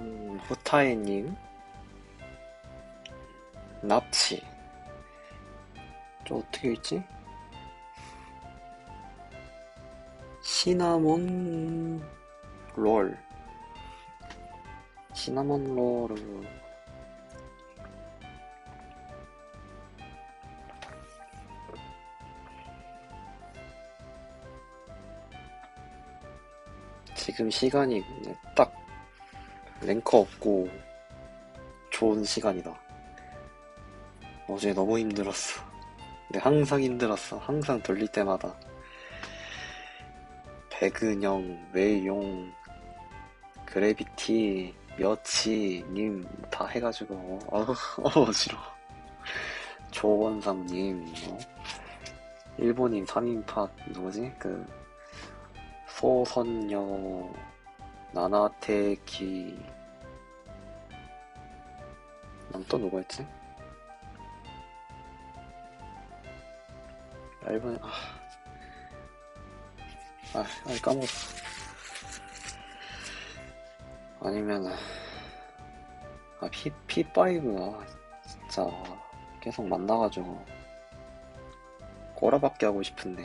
음, 후타이님, 납치. 저 어떻게 읽지? 시나몬 롤. 시나몬 롤은 지금 시간이 딱 랭커 없고 좋은 시간이다. 어제 너무 힘들었어. 근데 항상 힘들었어. 항상 돌릴 때마다. 배근영, 외용, 그래비티, 여치, 님, 다 해가지고, 어우, 어지러 조원상님, 뭐, 일본인 3인팟, 누구지? 그, 소선녀, 나나테키, 난 또 누구였지? 일본에, 아, 아, 아 까먹었어. 아니면, 아, P, P5, 아, 진짜, 계속 만나가지고, 꼬라박기 하고 싶은데,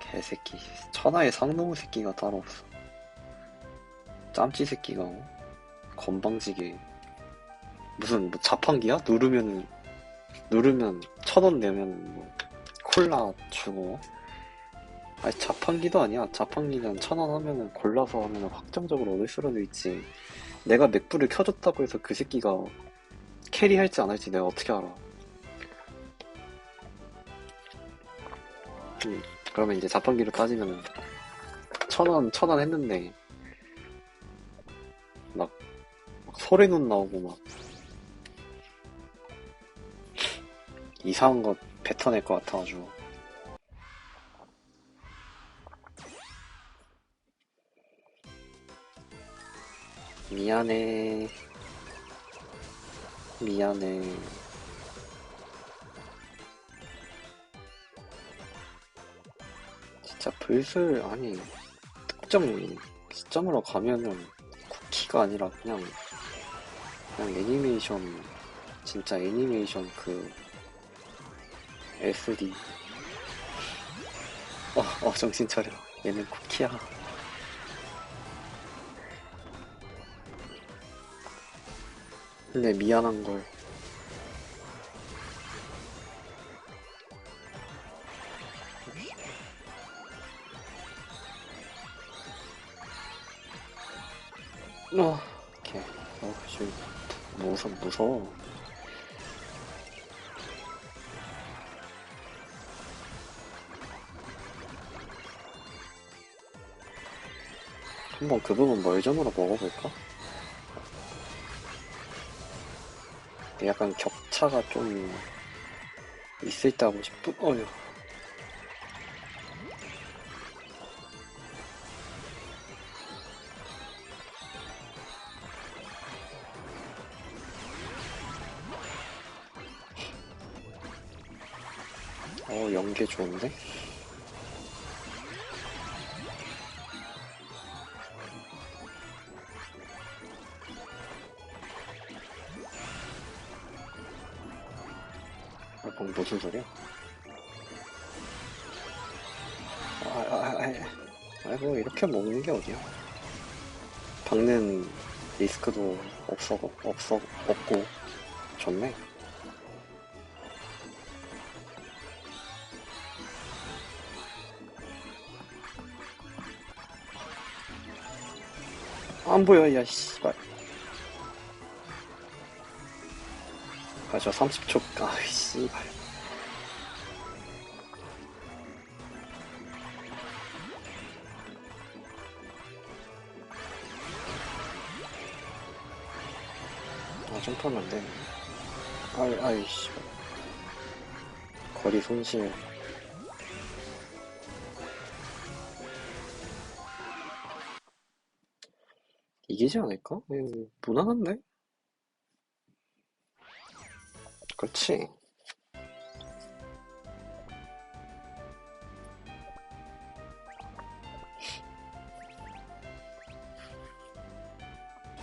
개새끼. 천하의 상놈 새끼가 따로 없어. 짬찌 새끼가, 어? 건방지게. 무슨, 뭐, 자판기야? 누르면, 누르면, 천 원 내면, 뭐, 콜라 주고, 아니 자판기도 아니야. 자판기는 천 원 하면은 골라서 하면은 확정적으로 얻을 수라도 있지. 내가 맥부를 켜줬다고 해서 그 새끼가 캐리 할지 안 할지 내가 어떻게 알아. 음, 그러면 이제 자판기로 따지면은 천 원, 천 원 했는데 막, 막 소래눈 나오고 막 이상한 거 뱉어낼 것 같아가지고 미안해. 미안해. 진짜 불술, 아니, 특정 시점으로 가면은 쿠 키가 아니라 그냥, 그냥 애니메이션, 진짜 애니메이션 그, SD. 어, 어, 정신 차려. 얘는 쿠키야. 근데 미안한 걸. 어, 오케이. 어, 지금 무서 무서워. 한번 그 부분 멀점으로 먹어볼까? 약간 격차가 좀 있을 때 하고 싶은 어휴 어 연계 좋은데? 아, 그럼 무슨 소리야? 아, 아, 아, 아, 아이고, 이렇게 먹는 게 어디야? 박는 리스크도 없어, 없어, 없고, 좋네. 안 보여, 야, 씨발. 아, 저 30초, 아, 씨발. 아, 점프하면 안 되네. 아이, 아이, 씨발. 거리 손실. 이기지 않을까? 음, 무난한데? 그렇지.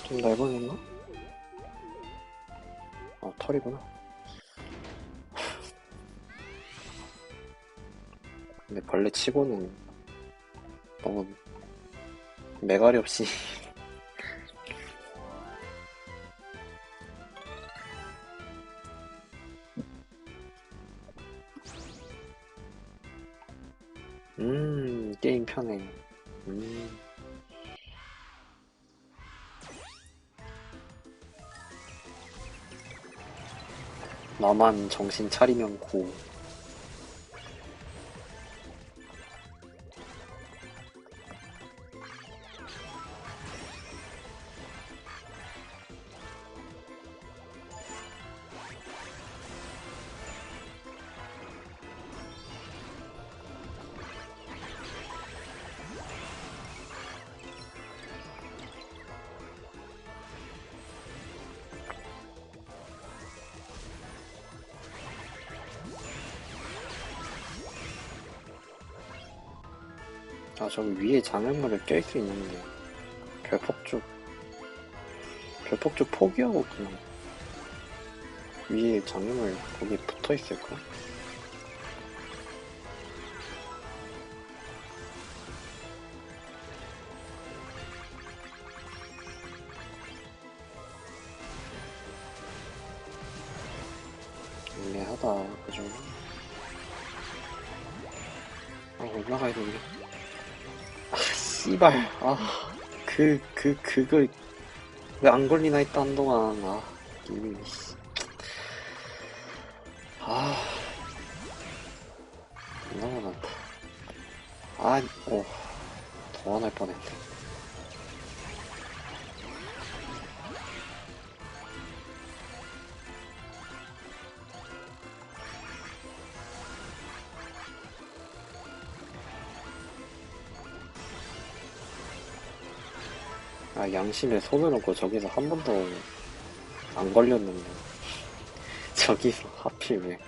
좀 넓어졌나? 어, 털이구나. 근데 벌레 치고는 너무 매가리 없이 나만 정신 차리면 고 아, 저기 위에 장애물을 깰 수 있는데, 별폭죽, 별폭죽 포기하고 그냥, 위에 장애물 거기 붙어 있을까? 애매하다, 그죠? 아, 올라가야 되네. 아, 씨발. 아, 그, 그, 그거, 왜안 걸리나 했다, 한동안. 아, 이미, 씨. 아, 너무 많다. 아, 오, 더 화날 뻔했네. 아, 양심에 손을 얹고 저기서 한 번도 안 걸렸는데. 저기서 하필 왜.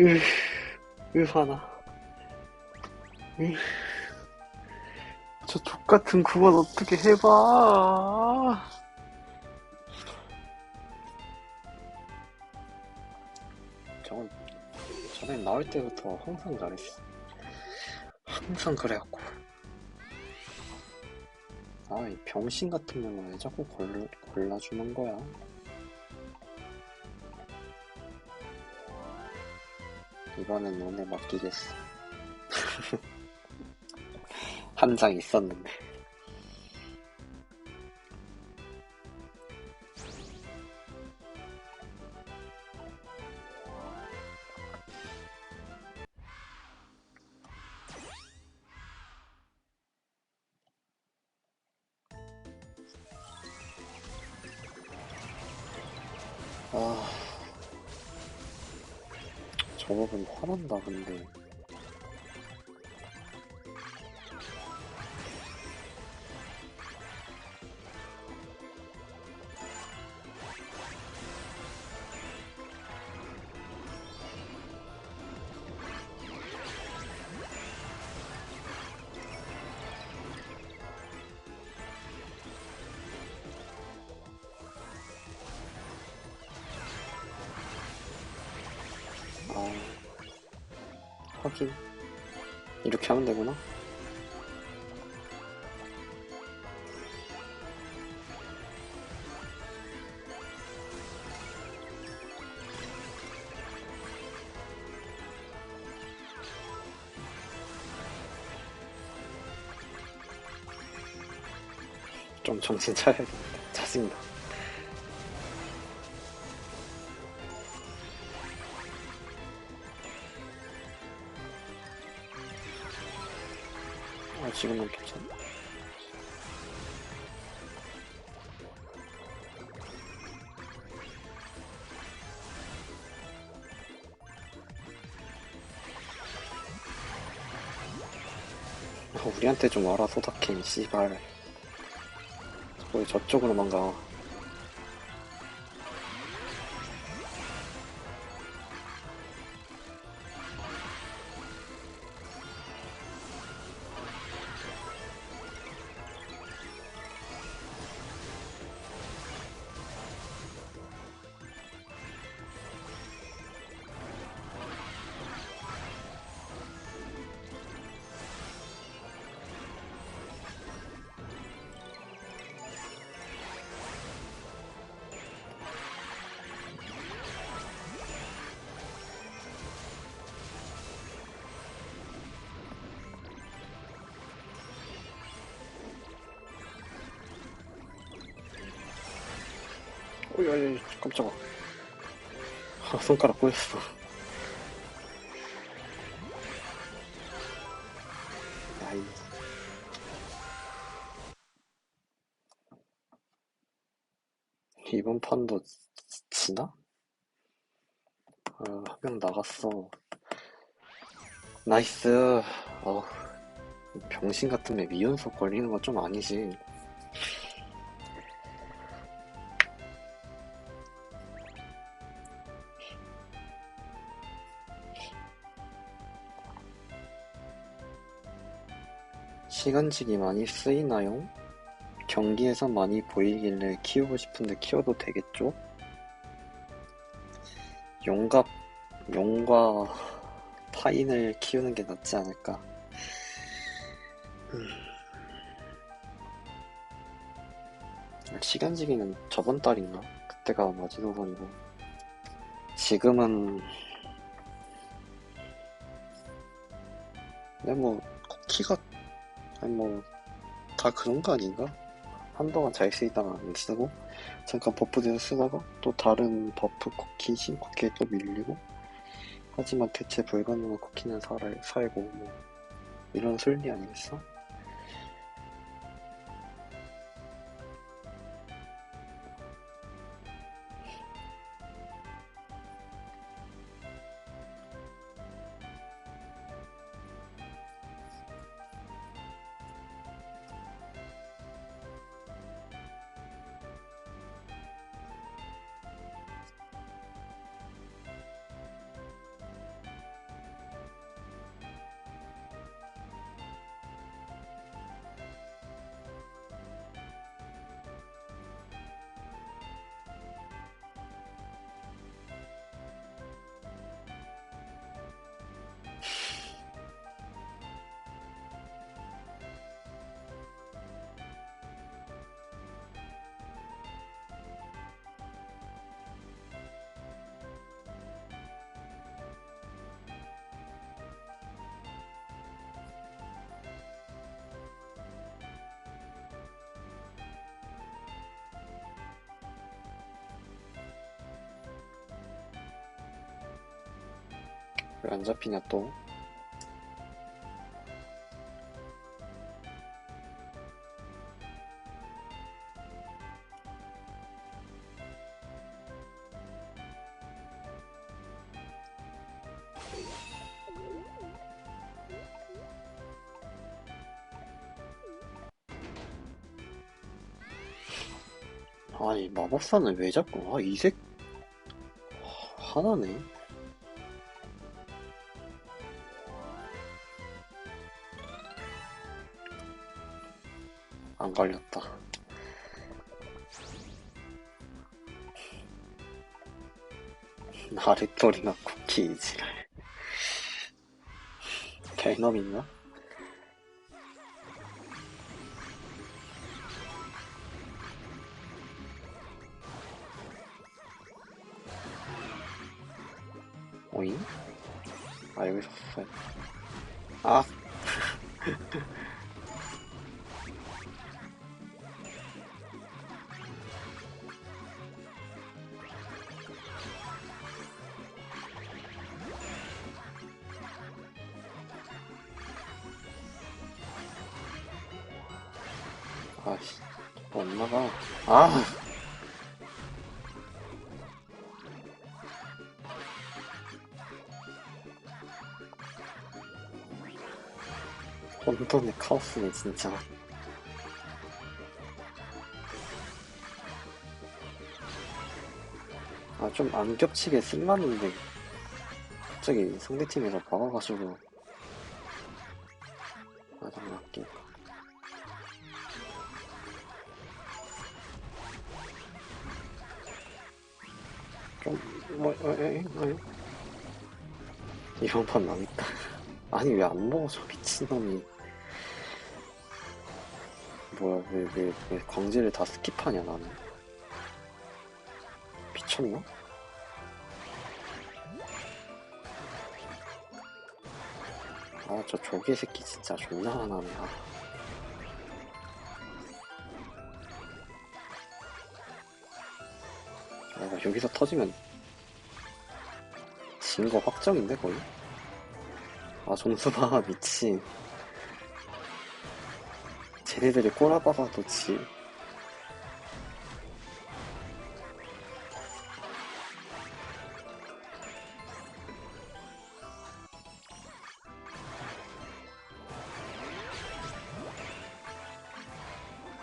으, 으, 화나. 으, 저 족같은 그건 어떻게 해봐. 저건, 전에 나올 때부터 항상 잘했어. 항상 그래갖고. 아, 이 병신 같은 놈은 왜 자꾸 골라, 골라주는 거야? 이번엔 너네 맡기겠어. 한 장 있었는데. 저 부분 화난다, 근데. 하긴. 이렇게 하면 되구나. 좀 정신 차려야겠다. 짜증나. 지금은 괜찮아. 아, 우리한테 좀 와라 소다켄 씨발 왜 저쪽으로만 가 오야야 깜짝아. 아, 손가락 꼬였어. 야이. 이번 판도 지- 지나? 아, 한 명 나갔어. 나이스. 어 병신 같은 애 미연속 걸리는 건 좀 아니지 시간직이 많이 쓰이나요? 경기에서 많이 보이길래 키우고 싶은데 키워도 되겠죠? 용갑, 용과 파인을 키우는 게 낫지 않을까? 음. 시간직이는 저번 달인가? 그때가 마지노선이고 지금은 근데 뭐 쿠키가 아니 뭐 다 그런 거 아닌가? 한동안 잘 쓰이다가 안 쓰고 잠깐 버프돼서 쓰다가 또 다른 버프 쿠키 신쿠키에 또 밀리고 하지만 대체 불가능한 쿠키는 살아, 살고 뭐 이런 순리 아니겠어? 왜 안 잡히냐 또? 아니 마법사는 왜 자꾸 아 이색 하나네 안 걸렸다 나래토리나 쿠키 이지 개놈 있나? 오잉? 아 여기서 썼어요 아 아씨, 못 나가. 아! 혼돈의 카오스네, 진짜. 아, 좀 안 겹치게 쓸랐는데, 갑자기 상대팀에서 박아가지고, 아, 정말 아 뭐, 어, 에, 에, 에? 이번 판 망했다. 아니, 왜 안 먹어줘, 미친놈이. 뭐야, 왜, 왜, 왜 광질을 다 스킵하냐, 나는. 미쳤나? 아, 저 조개 새끼 진짜 존나 화나네, 아. 아, 나 여기서 터지면 진거 확정인데, 거의? 아, 점수봐, 미친. 쟤네들이 꼬라박아도 지.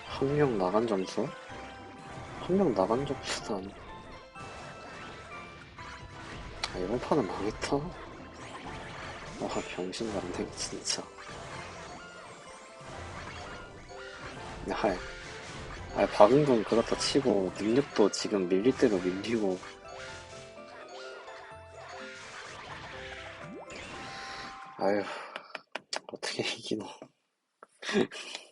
한 명 나간 점수? 한 명 나간 점수는 아, 이번 판은 망했다. 와, 병신 같네, 진짜. 아, 아, 박은근 그렇다 치고, 능력도 지금 밀릴 대로 밀리고. 아휴, 어떻게 이기노.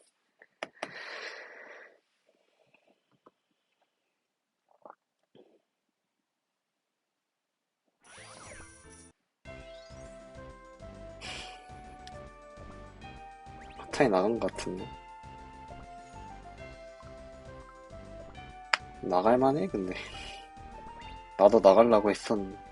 타이 나간 것 같은데. 나갈만해, 근데. 나도 나가려고 했었는데.